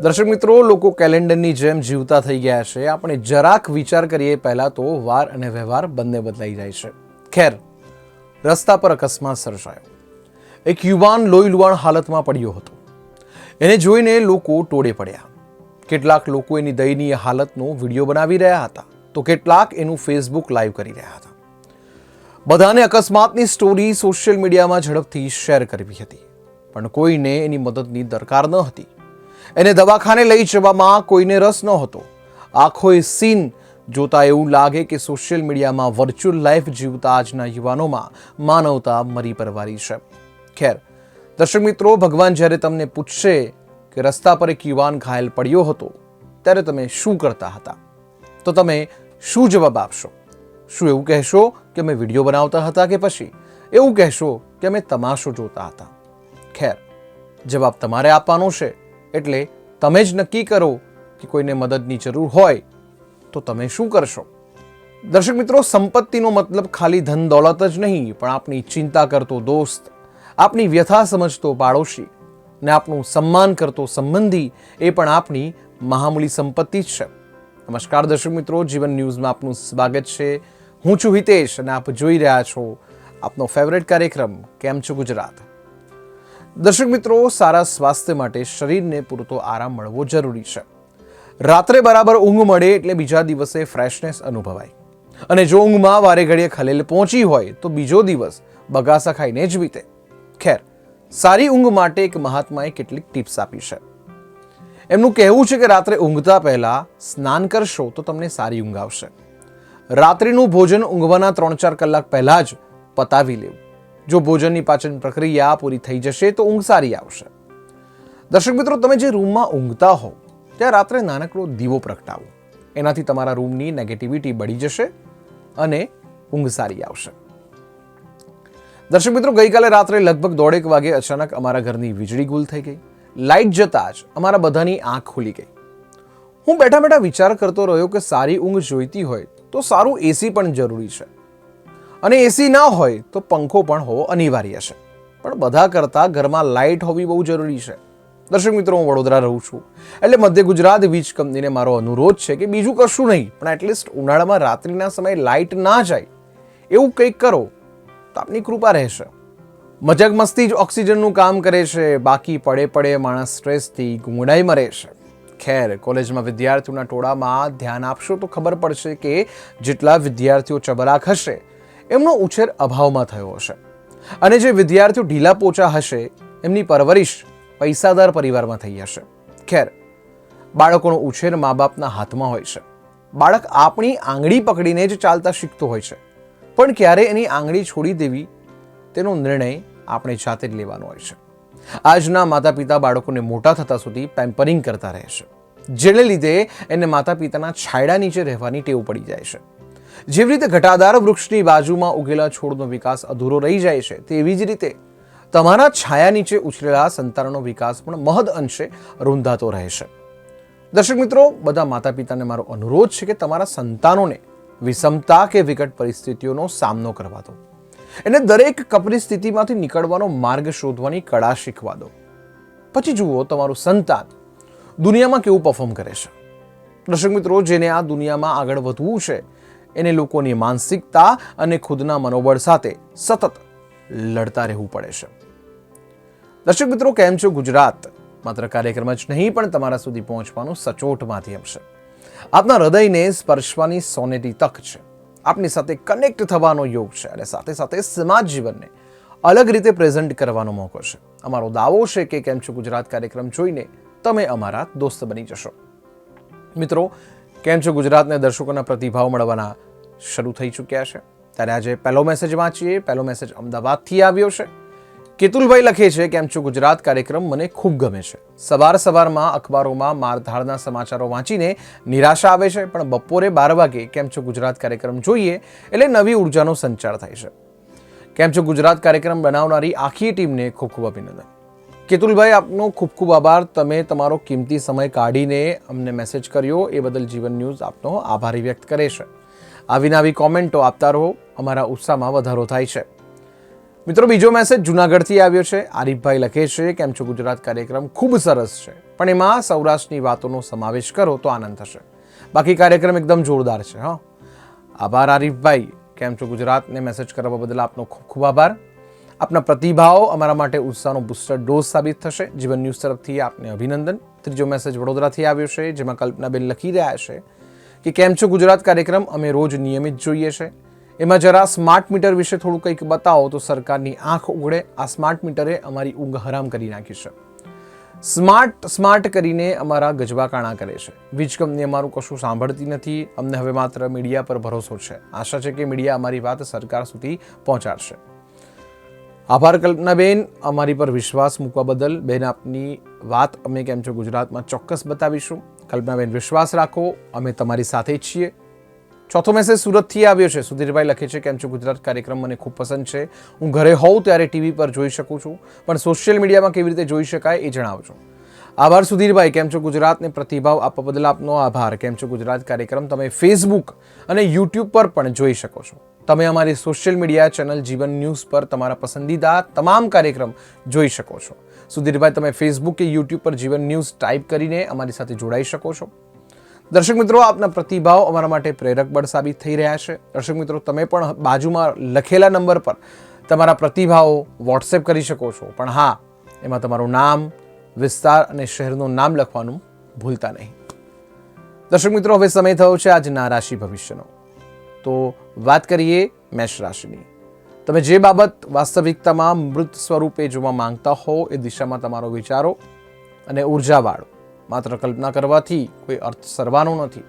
દર્શક મિત્રો, લોકો કેલેન્ડરની જેમ જીવતા થઈ ગયા છે. આપણે જરાક વિચાર કરીએ, પહેલાં તો વાર અને વ્યવહાર બંને બદલાઈ જાય છે. ખેર, રસ્તા પર અકસ્માત સર્જાયો. એક યુવાન લોહી લુહાણ હાલતમાં પડ્યો હતો. એને જોઈને લોકો ટોળે પડ્યા. કેટલાક લોકો એની દયનીય હાલતનો વીડિયો બનાવી રહ્યા હતા. તો કેટલાક એનું ફેસબુક લાઈવ કરી રહ્યા હતા. બધાને અકસ્માતની સ્ટોરી સોશિયલ મીડિયામાં ઝડપથી શેર કરવી હતી. પણ કોઈને એની મદદની દરકાર ન હતી. એને દવાખાને લઈ જવામાં કોઈને રસ ન હતો આખો એ સીન જોતા એવું લાગે કે સોશિયલ મીડિયામાં વર્ચ્યુઅલ લાઈફ જીવતા આજના યુવાનોમાં માનવતા મરી પરવારી છે. ખેર, દર્શક મિત્રો, ભગવાન જ્યારે તમને પૂછશે કે રસ્તા પર એક યુવાન ઘાયલ પડ્યો હતો, ત્યારે તમે શું કરતા હતા? તો તમે શું જવાબ આપશો? શું એવું કહેશો કે અમે વીડિયો બનાવતા હતા કે પછી? એવું કહેશો કે અમે તમાશો જોતા હતા? ખેર, જવાબ તમારે આપવાનો છે. એટલે તમે જ નક્કી કરો કે કોઈને મદદની જરૂર હોય તો તમે શું કરશો. દર્શક મિત્રો, સંપત્તિનો મતલબ ખાલી ધન દોલત જ નહીં, પણ આપણી ચિંતા કરતો દોસ્ત, આપની વ્યથા સમજતો પાડોશી ને આપનું સન્માન કરતો સંબંધી એ પણ આપની મહામૂલી સંપત્તિ જ છે. નમસ્કાર દર્શક મિત્રો, જીવન ન્યૂઝમાં આપનું સ્વાગત છે. હું છું હિતેશ અને આપ જોઈ રહ્યા છો આપનો ફેવરેટ કાર્યક્રમ કેમ છો ગુજરાત? દર્શક મિત્રો, સારા સ્વાસ્થ્ય માટે શરીરને પૂરતો આરામ મળવો જરૂરી છે. રાત્રે બરાબર ઊંઘ મળે એટલે બીજા દિવસે ફ્રેશનેસ અનુભવાય. અને જો ઊંઘમાં વારે ઘડીએ ખલેલ પહોંચી હોય, તો બીજો દિવસ બગાસા ખાઈને જ વીતે. ખેર, સારી ઊંઘ માટે એક મહાત્માએ કેટલીક ટિપ્સ આપી છે. એમનું કહેવું છે કે રાત્રે ઊંઘતા પહેલા સ્નાન કરશો તો તમને સારી ઊંઘ આવશે. રાત્રિનું ભોજન ઊંઘવાના ત્રણ ચાર કલાક પહેલા જ પતાવી લેવું. જો ભોજનની પાચન પ્રક્રિયા પૂરી થઈ જશે તો ઊંઘ સારી આવશે. દર્શક મિત્રો, તમે જે રૂમમાં ઊંઘતા હો ત્યાં રાત્રે નાનકડો દીવો પ્રગટાવો. એનાથી તમારા રૂમની નેગેટિવિટી બળી જશે અને ઊંઘ સારી આવશે. દર્શક મિત્રો, ગઈકાલે રાત્રે લગભગ દોઢેક વાગે અચાનક અમારા ઘરની વીજળી ગુલ થઈ ગઈ. લાઇટ જતા જ અમારા બધાની આંખ ખુલી ગઈ. હું બેઠા બેઠા વિચાર કરતો રહ્યો કે સારી ઊંઘ જોઈતી હોય તો સારું એસી પણ જરૂરી છે. અને એસી ના હોય તો પંખો પણ હોવો અનિવાર્ય છે. પણ બધા કરતાં ઘરમાં લાઇટ હોવી બહુ જરૂરી છે. દર્શક મિત્રો, હું વડોદરા રહું છું. એટલે મધ્ય ગુજરાત વીજ કંપનીને મારો અનુરોધ છે કે બીજું કશું નહીં, પણ એટલીસ્ટ ઉનાળામાં રાત્રિના સમયે લાઇટ ના જાય. એવું કંઈક કરો, તો આપની કૃપા રહેશે. મજાક મસ્તી જ ઓક્સિજનનું કામ કરે છે, બાકી પડે પડે માણસ સ્ટ્રેસથી ગુંગડાઈ મરે છે. ખેર, કોલેજમાં વિદ્યાર્થીઓના ટોળામાં ધ્યાન આપશો તો ખબર પડશે કે જેટલા વિદ્યાર્થીઓ ચબરાક હશે એમનો ઉછેર અભાવમાં થયો હશે. અને જે વિદ્યાર્થીઓ ઢીલા પોચા હશે, એમની પરવરિશ પૈસાદાર પરિવારમાં થઈ હશે. ખેર, બાળકોનો ઉછેર મા બાપના હાથમાં હોય છે. બાળક આપણી આંગળી પકડીને જ ચાલતા શીખતો હોય છે. પણ ક્યારે એની આંગળી છોડી દેવી, તેનો નિર્ણય આપણે જાતે જ લેવાનો હોય છે. આજના માતા પિતા બાળકોને મોટા થતા સુધી પેમ્પરિંગ કરતા રહે છે. જેને લીધે એને માતા પિતાના છાયડા નીચે રહેવાની ટેવ પડી જાય છે. જેવી રીતે ઘટાદાર વૃક્ષની બાજુમાં ઉગેલા છોડનો વિકાસ અધૂરો રહી જાય છે, તેવી જ રીતે તમારા છાયા નીચે ઉછરેલા સંતાનનો વિકાસ પણ મહદ અંશે રૂંધાતો રહે છે. દર્શક મિત્રો, બધા માતા પિતાને મારો અનુરોધ છે કે તમારા સંતાનોને વિષમતા કે વિકટ પરિસ્થિતિઓનો સામનો કરવા દો. એને દરેક કપરી સ્થિતિમાંથી નીકળવાનો માર્ગ શોધવાની કળા શીખવા દો. પછી જુઓ તમારું સંતાન દુનિયામાં કેવું પરફોર્મ કરે છે. દર્શક મિત્રો, જેને આ દુનિયામાં આગળ વધવું છે એને લોકોની માનસિકતા અને ખુદના મનોબળ સાથે સતત લડતા રહેવું પડે છે. દર્શક મિત્રો, કેમ છો? ગુજરાત માત્ર કાર્યક્રમ જ નહીં, પણ તમારા સુધી પહોંચવાનું સચોટ માધ્યમ છે. આપના હૃદયને સ્પર્શવાની સોનેરી તક છે. આપની સાથે કનેક્ટ થવાનો યોગ છે અને સાથે સાથે સમાજ જીવનને અલગ રીતે પ્રેઝન્ટ કરવાનો મોકો છે. અમારો દાવો છે કે કેમ છો? ગુજરાત કાર્યક્રમ જોઈને તમે અમારા દોસ્ત બની જશો. મિત્રો કેમ છો ગુજરાતને દર્શકોના પ્રતિભાવ મળવાના શરૂ થઈ ચૂક્યા છે? ત્યારે આજે પહેલો મેસેજ વાંચીએ. પહેલો મેસેજ અમદાવાદથી આવ્યો છે. કેતુલભાઈ લખે છે, કેમ છો ગુજરાત? કાર્યક્રમ મને ખૂબ ગમે છે. સવાર સવારમાં અખબારોમાં મારધાડના સમાચારો વાંચીને નિરાશા આવે છે, પણ બપોરે બાર વાગે કેમ છો ગુજરાત? કાર્યક્રમ જોઈએ એટલે નવી ઉર્જાનો સંચાર થાય છે. કેમ છો ગુજરાત? કાર્યક્રમ બનાવનારી આખી ટીમને ખૂબ ખૂબ અભિનંદન. કેતુલભાઈ, આપનો ખૂબ ખૂબ આભાર. તમે તમારો કિંમતી સમય કાઢીને અમને મેસેજ કર્યો. એ બદલ જીવન ન્યૂઝ આપનો આભારી વ્યક્ત કરે છે. આવી નવી કોમેન્ટો આપતા રહો. અમારા ઉત્સાહમાં વધારો થાય છે. મિત્રો, બીજો મેસેજ જુનાગઢથી આવ્યો છે. આરીફભાઈ લખે છે, કેમ છો ગુજરાત કાર્યક્રમ? ખૂબ સરસ છે. પણ એમાં સૌરાષ્ટ્રની વાતોનો સમાવેશ કરો તો આનંદ થશે. બાકી કાર્યક્રમ એકદમ જોરદાર છે, હા. આભાર આરીફભાઈ. કેમ છો ગુજરાતને મેસેજ કરવા બદલ આપનો ખૂબ ખૂબ આભાર. આપના પ્રતિભાવો અમારા માટે ઉત્સાહનો બુસ્ટર ડોઝ સાબિત થશે. જીવન ન્યૂઝ તરફથી આપને અભિનંદન. ત્રીજો મેસેજ વડોદરાથી આવ્યો છે, જેમાં કલ્પનાબેન લખી રહ્યા છે કે કેમ છો ગુજરાત કાર્યક્રમ? અમે રોજ નિયમિત જોઈએ છે. એમાં જરા સ્માર્ટ મીટર વિશે થોડું કંઈક બતાવો તો સરકારની આંખ ઉઘડે. આ સ્માર્ટ મીટરે અમારી ઊંઘ હરામ કરી નાખી છે. સ્માર્ટ સ્માર્ટ કરીને અમારા ગજવાકાણા કરે છે. વીજ કંપની અમારું કશું સાંભળતી નથી. અમને હવે માત્ર મીડિયા પર ભરોસો છે. આશા છે કે મીડિયા અમારી વાત સરકાર સુધી પહોંચાડશે. આભાર કલ્પનાબેન. અમારી પર વિશ્વાસ મૂકવા બદલ બેન આપની વાત અમે કેમ છો ગુજરાતમાં ચોક્કસ બતાવીશું. કલ્પનાબેન, વિશ્વાસ રાખો, અમે તમારી સાથે જ છીએ. ચોથો મેસેજ સુરતથી આવ્યો છે. સુધીરભાઈ લખે છે, કેમ છો ગુજરાત? કાર્યક્રમ મને ખૂબ પસંદ છે. હું ઘરે હોઉં ત્યારે ટીવી પર જોઈ શકું છું, પણ સોશિયલ મીડિયામાં કેવી રીતે જોઈ શકાય એ જણાવજો આભાર સુધીરભાઈ. કેમ છો ગુજરાતને? પ્રતિભાવ આપવા બદલ આપનો આભાર. કેમ છો ગુજરાત? કાર્યક્રમ તમે ફેસબુક અને યુટ્યુબ પર પણ જોઈ શકો છો. તમે અમારી social media channel Jeevan news પર તમારા પસંદીદા તમામ કાર્યક્રમ જોઈ શકો છો. સુધીરભાઈ, તમે ફેસબુક કે યુટ્યુબ પર જીવન ન્યૂઝ ટાઈપ કરીને અમારી સાથે જોડાઈ શકો છો. દર્શક મિત્રો, આપના પ્રતિભાવ અમારા માટે પ્રેરક બળ સાબિત થઈ રહ્યા છે. દર્શક મિત્રો, તમે પણ બાજુમાં લખેલા નંબર પર તમારા પ્રતિભાવો વોટ્સએપ કરી શકો છો. પણ હા, એમાં તમારું નામ, વિસ્તાર અને શહેરનું નામ લખવાનું ભૂલતા નહીં. દર્શક મિત્રો, હવે સમય થયો છે આજના રાશિ ભવિષ્યનો. તો વાત કરીએ મેષ રાશિની. તમે જે બાબત વાસ્તવિકતામાં મૃત સ્વરૂપે જોવા માંગતા હો એ દિશામાં તમારો વિચારો અને ઉર્જાવાળો. માત્ર કલ્પના કરવાથી કોઈ અર્થ સરવાનો નથી.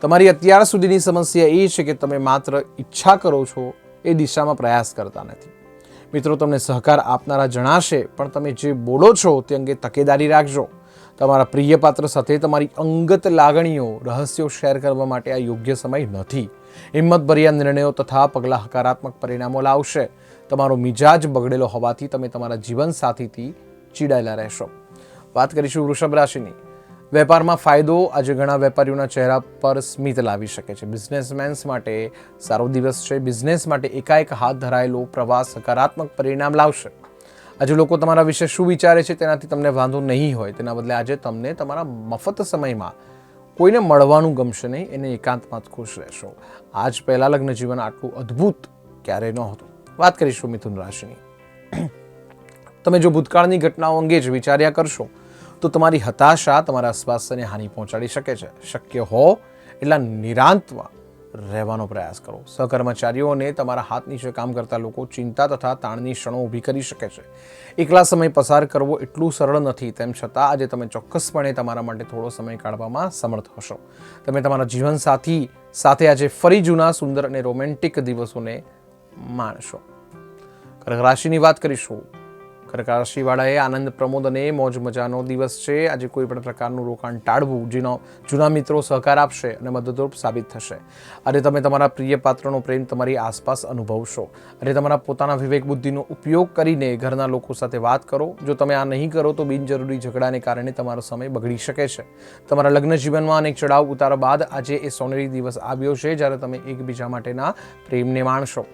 તમારી અત્યાર સુધીની સમસ્યા એ છે કે તમે માત્ર ઈચ્છા કરો છો એ દિશામાં પ્રયાસ કરતા નથી. મિત્રો, તમને સહકાર આપનારા જણાશે, પણ તમે જે બોલો છો તે અંગે તકેદારી રાખજો. તમારા પ્રિય પાત્ર સાથે તમારી અંગત લાગણીઓ, રહસ્યો શેર કરવા માટે આ યોગ્ય સમય નથી. હિંમતભર્યા નિર્ણયો તથા પગલાં હકારાત્મક પરિણામો લાવશે. તમારો મિજાજ બગડેલો હોવાથી તમે તમારા જીવનસાથીથી ચીડાયેલા રહેશો. વાત કરીશું વૃષભ રાશિની. વેપારમાં ફાયદો આજે ઘણા વેપારીઓના ચહેરા પર સ્મિત લાવી શકે છે. બિઝનેસમેન્સ માટે સારો દિવસ છે. બિઝનેસ માટે એકાએક હાથ ધરાયેલો પ્રવાસ સકારાત્મક પરિણામ લાવશે. આજે લોકો તમારા વિશે શું વિચારે છે તેનાથી તમને વાંધો નહીં હોય. તેના બદલે આજે તમને તમારા મફત સમયમાં કોઈને મળવાનું ગમશે નહીં, એને એકાંતમાં જ ખુશ રહેશો. આજ પહેલાં લગ્ન જીવન આટલું અદ્ભુત ક્યારેય નહોતું. વાત કરીશું મિથુન રાશિની. તમે જો ભૂતકાળની ઘટનાઓ અંગે જ વિચાર્યા કરશો, તો તમારી હતાશા તમારા સ્વાસ્થ્યને હાનિ પહોંચાડી શકે છે. શક્ય હો એટલા નિરાંતમાં રહેવાનો પ્રયાસ કરો. સહકર્મચારીઓ અને તમારા હાથ નીચે કામ કરતા લોકો ચિંતા તથા તાણની ક્ષણો ઊભી કરી શકે છે. એકલા સમય પસાર કરવો એટલું સરળ નથી. તેમ છતાં આજે તમે ચોક્કસપણે તમારા માટે થોડો સમય કાઢવામાં સમર્થ હશો. તમે તમારા જીવનસાથી સાથે આજે ફરી જૂના સુંદર અને રોમેન્ટિક દિવસોને માણશો. કર્ક રાશિની વાત કરીશું. કર્ક આનંદ પ્રમોદ અને મોજ મજાનો દિવસ છે. આજે કોઈ પણ પ્રકારનું રોકાણ ટાળવું જેનો જૂના મિત્રો સહકાર આપશે અને મદદરૂપ સાબિત થશે. અને તમે તમારા પ્રિય પાત્રનો પ્રેમ તમારી આસપાસ અનુભવશો. અને તમારા પોતાના વિવેક બુદ્ધિનો ઉપયોગ કરીને ઘરના લોકો સાથે વાત કરો. જો તમે આ નહીં કરો તો બિનજરૂરી ઝઘડાને કારણે તમારો સમય બગડી શકે છે. તમારા લગ્ન જીવનમાં અનેક ચડાવ ઉતાર બાદ આજે એ સોનેરી દિવસ આવ્યો છે જ્યારે તમે એકબીજા માટેના પ્રેમને માણશો.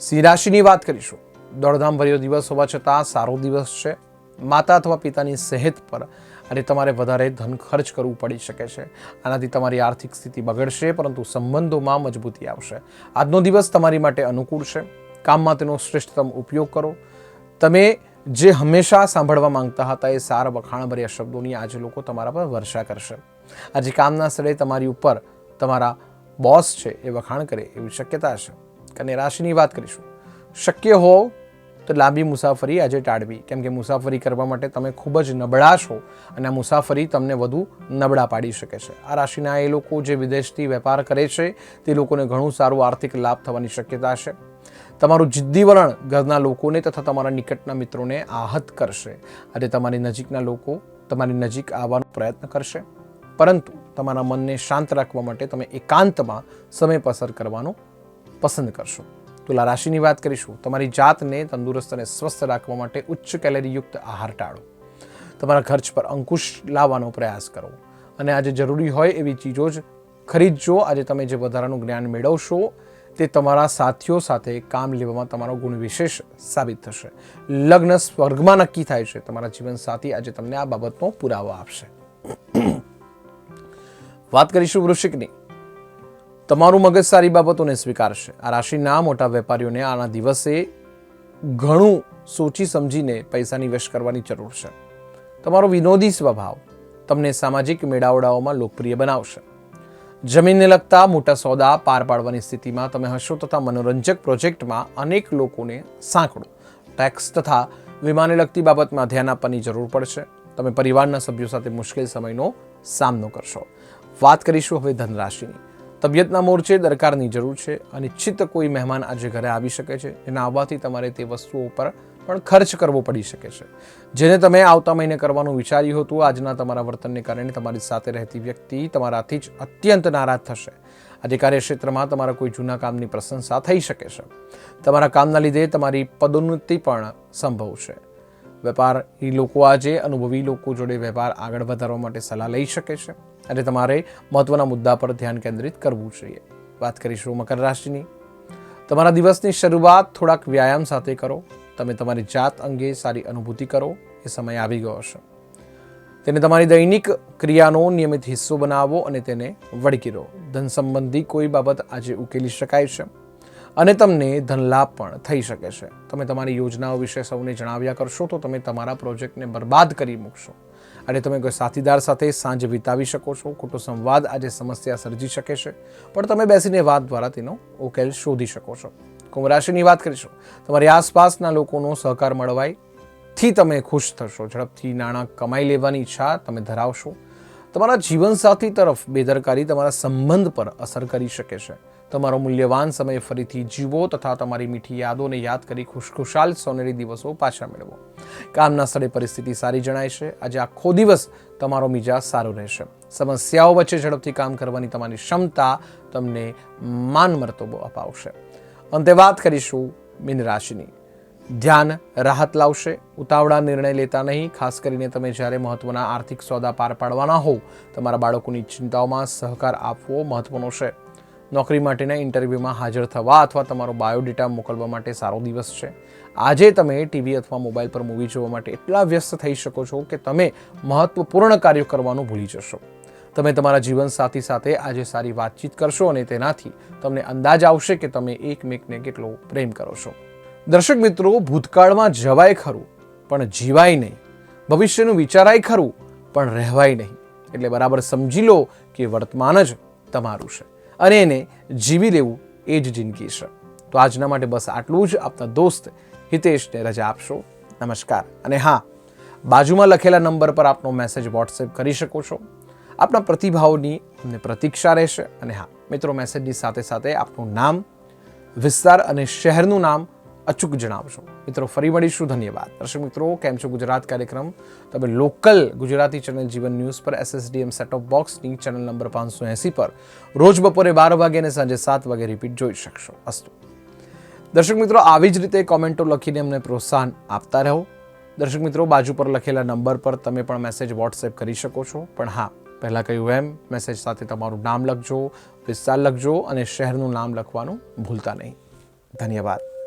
સિંહ રાશિની વાત કરીશું. દોડધામ ભર્યો દિવસ હોવા છતાં સારો દિવસ છે. માતા અથવા પિતાની સેહત પર અને તમારે વધારે ધન ખર્ચ કરવું પડી શકે છે. આનાથી તમારી આર્થિક સ્થિતિ બગડશે, પરંતુ સંબંધોમાં મજબૂતી આવશે. આજનો દિવસ તમારી માટે અનુકૂળ છે. કામમાં તેનો શ્રેષ્ઠતમ ઉપયોગ કરો. તમે જે હંમેશા સાંભળવા માંગતા હતા એ સારા વખાણભર્યા શબ્દોની આજે લોકો તમારા પર વર્ષા કરશે. આજે કામના સ્થળે તમારી ઉપર તમારા બોસ છે એ વખાણ કરે એવી શક્યતા છે. કન્યા રાશિની વાત કરીશું. શક્ય હો તો લાંબી મુસાફરી આજે ટાળવી. કેમ કે મુસાફરી કરવા માટે તમે ખૂબ જ નબળા છો અને આ મુસાફરી તમને વધુ નબળા પાડી શકે છે. આ રાશિના એ લોકો જે વિદેશથી વેપાર કરે છે, તે લોકોને ઘણું સારું આર્થિક લાભ થવાની શક્યતા છે. તમારું જિદ્દી વલણ ઘરના લોકોને તથા તમારા નિકટના મિત્રોને આહત કરશે. અને તમારી નજીકના લોકો તમારી નજીક આવવાનો પ્રયત્ન કરશે. પરંતુ તમારા મનને શાંત રાખવા માટે તમે એકાંતમાં સમય પસાર કરવાનો પસંદ કરશો. તુલા રાશિની વાત કરીશું. તમારી જાતને તંદુરસ્ત અને સ્વસ્થ રાખવા માટે ઉચ્ચ કેલેરીયુક્ત આહાર ટાળો. તમારા ખર્ચ પર અંકુશ લાવવાનો પ્રયાસ કરો. અને આજે જરૂરી હોય એવી ચીજો જ ખરીદજો. આજે તમે જે વધારાનું જ્ઞાન મેળવશો, તે તમારા સાથીઓ સાથે કામ લેવામાં તમારો ગુણ વિશેષ સાબિત થશે. લગ્ન સ્વર્ગમાં નક્કી થાય છે. તમારા જીવન સાથી આજે તમને આ બાબતનો પુરાવો આપશે. વાત કરીશું વૃશ્ચિકની. તમારું મગજ સારી બાબતોને સ્વીકારશે. આ રાશિના મોટા વેપારીઓને આના દિવસે ઘણું સોચી સમજીને પૈસા નિવેશ કરવાની જરૂર છે. તમારો વિનોદી સ્વભાવ તમને સામાજિક મેળાવડાઓમાં લોકપ્રિય બનાવશે. જમીનને લગતા મોટા સોદા પાર પાડવાની સ્થિતિમાં તમે હશો તથા મનોરંજક પ્રોજેક્ટમાં અનેક લોકોને સાંકળો. ટેક્સ તથા વીમાને લગતી બાબતમાં ધ્યાન આપવાની જરૂર પડશે. તમે પરિવારના સભ્યો સાથે મુશ્કેલ સમયનો સામનો કરશો. વાત કરીશું હવે ધનરાશિની. તબિયતના મોરચે દરકારની જરૂર છે અનિશ્ચિત કોઈ મહેમાન આજે ઘરે આવી શકે છે. જેના આવવાથી તમારે તે વસ્તુઓ પર પણ ખર્ચ કરવો પડી શકે છે. જેને તમે આવતા મહિને કરવાનું વિચાર્યું હતું, આજના તમારા વર્તનને કારણે તમારી સાથે રહેતી વ્યક્તિ તમારાથી જ અત્યંત નારાજ થશે. આજે કાર્યક્ષેત્રમાં તમારા કોઈ જૂના કામની પ્રશંસા થઈ શકે છે. તમારા કામના લીધે તમારી પદોન્નતિ પણ સંભવ છે. વેપારી લોકો આજે અનુભવી લોકો જોડે વેપાર આગળ વધારવા માટે સલાહ લઈ શકે છે. અને તમારે મહત્વના મુદ્દા પર ધ્યાન કેન્દ્રિત કરવું જોઈએ. વાત કરીશું મકર રાશિની. તમારા દિવસની શરૂઆત થોડાક વ્યાયામ સાથે કરો. તમે તમારી જાત અંગે સારી અનુભૂતિ કરો. એ સમય આવી ગયો છે તેને તમારી દૈનિક ક્રિયાનો નિયમિત હિસ્સો બનાવો અને તેને વળગી રહો. ધન સંબંધી કોઈ બાબત આજે ઉકેલી શકાય છે. અને તમને ધનલાભ પણ થઈ શકે છે. તમે તમારી યોજનાઓ વિશે સૌને જણાવ્યા કરશો તો તમે તમારા પ્રોજેક્ટને બરબાદ કરી મૂકશો. અને તમે કોઈ સાથીદાર સાથે સાંજ વિતાવી શકો છો. ખોટો સંવાદ આજે સમસ્યા સર્જી શકે છે. પણ તમે બેસીને વાત દ્વારા તેનો ઉકેલ શોધી શકો છો. કુંભ વાત કરીશું. તમારી આસપાસના લોકોનો સહકાર મળવાયથી તમે ખુશ થશો. ઝડપથી નાણાં કમાઈ લેવાની ઈચ્છા તમે ધરાવશો. તમારા જીવનસાથી તરફ બેદરકારી તમારા સંબંધ પર અસર કરી શકે છે. તમારો મૂલ્યવાન સમય ફરીથી જીવો તથા તમારી મીઠી યાદોને યાદ કરી ખુશખુશાલ સોનેરી દિવસો પાછા મેળવો. કામના સ્થળે પરિસ્થિતિ સારી જણાય છે. આજે આખો દિવસ તમારો મિજાજ સારો રહેશે. સમસ્યાઓ વચ્ચે ઝડપથી કામ કરવાની તમારી ક્ષમતા તમને માન મરતબો અપાવશે. અંતે વાત કરીશું મીન રાશિની. ધ્યાન રાહત લાવશે. ઉતાવળા નિર્ણય લેતા નહીં. ખાસ કરીને તમે જ્યારે મહત્વના આર્થિક સોદા પાર પાડવાના હોવ, તમારા બાળકોની ચિંતાઓમાં સહકાર આપવો મહત્વનો છે. નોકરી માટેના ઇન્ટરવ્યૂમાં હાજર થવા અથવા તમારો બાયોડેટા મોકલવા માટે સારો દિવસ છે. આજે તમે ટીવી અથવા મોબાઈલ પર મૂવી જોવા માટે એટલા વ્યસ્ત થઈ શકો છો કે તમે મહત્વપૂર્ણ કાર્યો કરવાનું ભૂલી જશો. તમે તમારા જીવનસાથી સાથે આજે સારી વાતચીત કરશો અને તેનાથી તમને અંદાજ આવશે કે તમે એકમેકને કેટલો પ્રેમ કરો છો. દર્શક મિત્રો, ભૂતકાળમાં જવાય ખરું, પણ જીવાય નહીં. ભવિષ્યનું વિચારાય ખરું, પણ રહેવાય નહીં. એટલે બરાબર સમજી લો કે વર્તમાન જ તમારું છે. અને એને જીવી લેવું એ જ જિંદગી છે. તો આજના માટે બસ આટલું જ. આપના દોસ્ત હિતેશને રજા આપશો. નમસ્કાર. અને હા, બાજુમાં લખેલા નંબર પર આપનો મેસેજ વોટ્સએપ કરી શકો છો. આપના પ્રતિભાવોની અમને પ્રતીક્ષા રહેશે. અને હા, મિત્રો મેસેજની સાથે સાથે આપનું નામ, વિસ્તાર અને શહેરનું નામ અચૂક જણાવશો. મિત્રો, ફરી મળીશું. ધન્યવાદ. દર્શક મિત્રો, કેમ છો? ગુજરાત કાર્યક્રમ. તમે local Gujarati channel Jeevan news પર એસએસડીએમ સેટ ઓફ બોક્સની ચેનલ નંબર પાંચસો એંસી પર રોજ બપોરે બાર વાગે અને સાંજે સાત વાગે રિપીટ જોઈ શકશો. અસ્તુ. દર્શક મિત્રો, આવી જ રીતે કોમેન્ટો લખીને અમને પ્રોત્સાહન આપતા રહો. દર્શક મિત્રો, બાજુ પર લખેલા નંબર પર તમે પણ મેસેજ વોટ્સએપ કરી શકો છો. પણ હા, પહેલાં કહ્યું એમ મેસેજ સાથે તમારું નામ લખજો, વિસ્તાર લખજો અને શહેરનું નામ લખવાનું ભૂલતા નહીં. ધન્યવાદ.